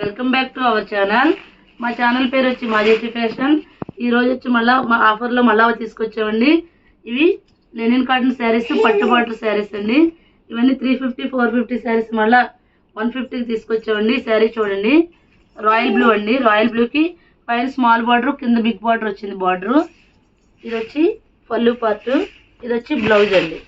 Welcome back to our channel. మా channel పేరు వచ్చి మాజేసి ఫ్యాషన్. ఈ రోజు వచ్చి మళ్ళీ మా ఆఫర్లో మళ్ళా తీసుకొచ్చామండి. ఇవి లెనిన్ కాటన్ శారీస్ పట్టు బాటర్ శారీస్ అండి. ఇవన్నీ three fifty four fifty saris మళ్ళా వన్ ఫిఫ్టీకి తీసుకొచ్చామండి. శారీ చూడండి. రాయల్ బ్లూ అండి. రాయల్ బ్లూకి పైన స్మాల్ బార్డర్ కింద బిగ్ బార్డర్ వచ్చింది బార్డరు ఇది వచ్చి పళ్ళు పార్ట్ ఇది వచ్చి బ్లౌజ్ అండి.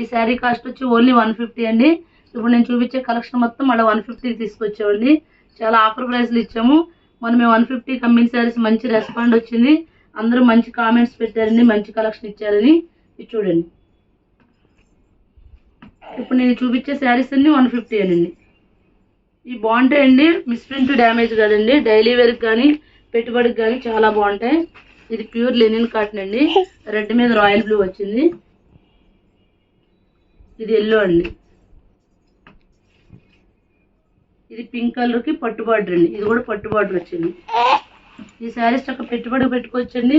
ఈ శారీ కాస్ట్ వచ్చి ఓన్లీ వన్ ఫిఫ్టీ అండి. ఇప్పుడు నేను చూపించే కలెక్షన్ మొత్తం మళ్ళీ వన్ ఫిఫ్టీకి తీసుకొచ్చామండి. చాలా ఆఫర్ ప్రైస్లు ఇచ్చాము. మనం మేము వన్ ఫిఫ్టీ అమ్మిన శారీస్ మంచి రెస్పాండ్ వచ్చింది. అందరూ మంచి కామెంట్స్ పెట్టారండి మంచి కలెక్షన్ ఇచ్చారని ఇది చూడండి. ఇప్పుడు నేను చూపించే శారీస్ అన్ని వన్ ఫిఫ్టీ అండి ఇవి బాగుంటాయండి మిస్ప్రింట్ డ్యామేజ్ కదండి. డైలీ వేర్కి కానీ పెట్టుబడికి కానీ చాలా బాగుంటాయి. ఇది ప్యూర్ లెనిన్ కాటన్ అండి. రెడ్ మీద రాయల్ బ్లూ వచ్చింది. ఇది ఎల్లో అండి. ఇది పింక్ కలర్కి పట్టు బార్డర్ అండి. ఇది కూడా పట్టు బార్డర్ వచ్చింది. ఈ శారీస్ చక్క పెట్టుబడి పెట్టుకోవచ్చండి.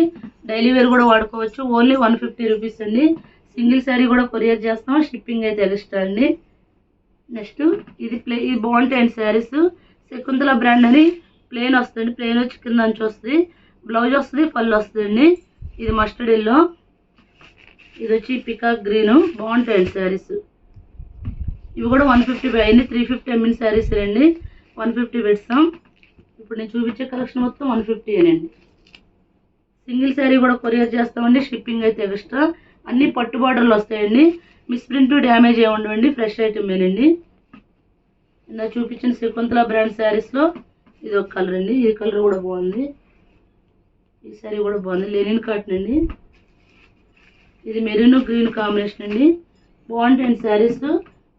డైలీ వేర్ కూడా వాడుకోవచ్చు. ఓన్లీ వన్ ఫిఫ్టీ రూపీస్ అండి. సింగిల్ శారీ కూడా కొరియర్ చేస్తాం. షిప్పింగ్ అయితే ఎక్స్ట్రా అండి. నెక్స్ట్ ఇది ప్లే ఇది బాగుంటాయండి శారీస్ శకుంతల బ్రాండ్ అని ప్లేన్ వస్తుంది ప్లేన్ వచ్చి కింద నుంచి వస్తుంది. బ్లౌజ్ వస్తుంది పళ్ళు వస్తుందండి. ఇది మస్టర్డ్ ఎల్లో ఇది వచ్చి పికాక్ గ్రీను బాగుంటాయండి శారీస్ ఇవి కూడా వన్ ఫిఫ్టీ అయింది త్రీ ఫిఫ్టీ ఎంఎన్ శారీస్ రండి వన్ ఫిఫ్టీ పెడతాం ఇప్పుడు నేను చూపించే కలెక్షన్ మొత్తం వన్ ఫిఫ్టీ అనండి సింగిల్ శారీ కూడా కొరియర్ చేస్తామండి. షిప్పింగ్ అయితే ఎక్స్ట్రా అన్ని పట్టు బార్డర్లు వస్తాయండి. మిస్ప్రింట్ డ్యామేజ్ ఏమి ఉండవండి. ఫ్రెష్ ఐటమేనండి ఇందా చూపించిన శకుంతల బ్రాండ్ శారీస్లో ఇది ఒక కలర్ అండి. ఈ కలర్ కూడా బాగుంది. ఈ శారీ కూడా బాగుంది. లెనిన్ కాటన్ అండి. ఇది మెరూన్ గ్రీన్ కాంబినేషన్ అండి. బాగుంటాయండి శారీస్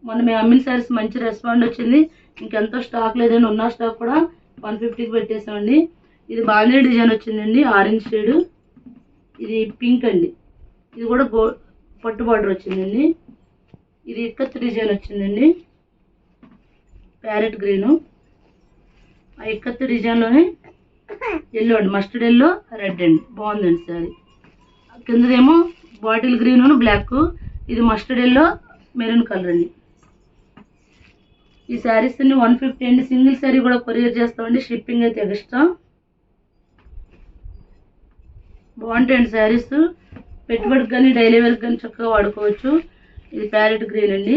మొన్న మేము అమ్మిన సారీస్ మంచి రెస్పాండ్ వచ్చింది. ఇంకెంతో స్టాక్ లేదండి. ఉన్న స్టాక్ కూడా వన్ ఫిఫ్టీకి పెట్టేసామండి ఇది బాగానే డిజైన్ వచ్చిందండి. ఆరెంజ్ షేడ్ ఇది పింక్ అండి. ఇది కూడా గో పట్టు బార్డర్ వచ్చిందండి. ఇది ఇక్కత్ డిజైన్ వచ్చిందండి. ప్యారెట్ గ్రీను ఆ ఇక్కత్ డిజైన్లోనే ఎల్లో అండి. మస్టర్డ్ ఎల్లో రెడ్ అండి. బాగుందండి సారీ కిందదేమో బాటిల్ గ్రీన్ బ్లాక్ ఇది మస్టర్డ్ ఎల్లో మెరూన్ కలర్ అండి. ఈ శారీస్ అన్ని వన్ ఫిఫ్టీ అండి. సింగిల్ శారీ కూడా కొరియర్ చేస్తామండి. షిప్పింగ్ అయితే ఎక్స్ట్రా బాగుంటాయండి శారీస్ పెట్టుబడికి కానీ డైలీ వేర్కి కానీ చక్కగా వాడుకోవచ్చు. ఇది ప్యారెట్ గ్రీన్ అండి.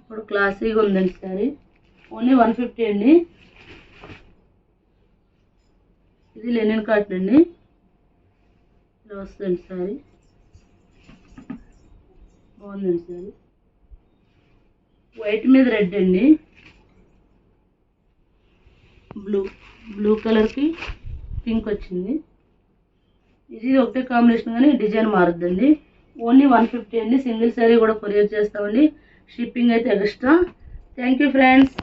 ఇప్పుడు క్లాసీగా ఉందండి సారీ ఓన్లీ వన్ ఫిఫ్టీ అండి. ఇది లెనిన్ కాటన్ అండి. ఇలా వస్తుంది సారీ. బాగుందండి సారీ. వైట్ మీద రెడ్ అండి. బ్లూ బ్లూ కలర్కి పింక్ వచ్చింది. ఇది ఒకటే కాంబినేషన్ కానీ డిజైన్ మారుద్దండి. ఓన్లీ వన్ ఫిఫ్టీ అండి. సింగిల్ శారీ కూడా కొరియర్ చేస్తామండి. షిప్పింగ్ అయితే ఎక్స్ట్రా థ్యాంక్ యూ ఫ్రెండ్స్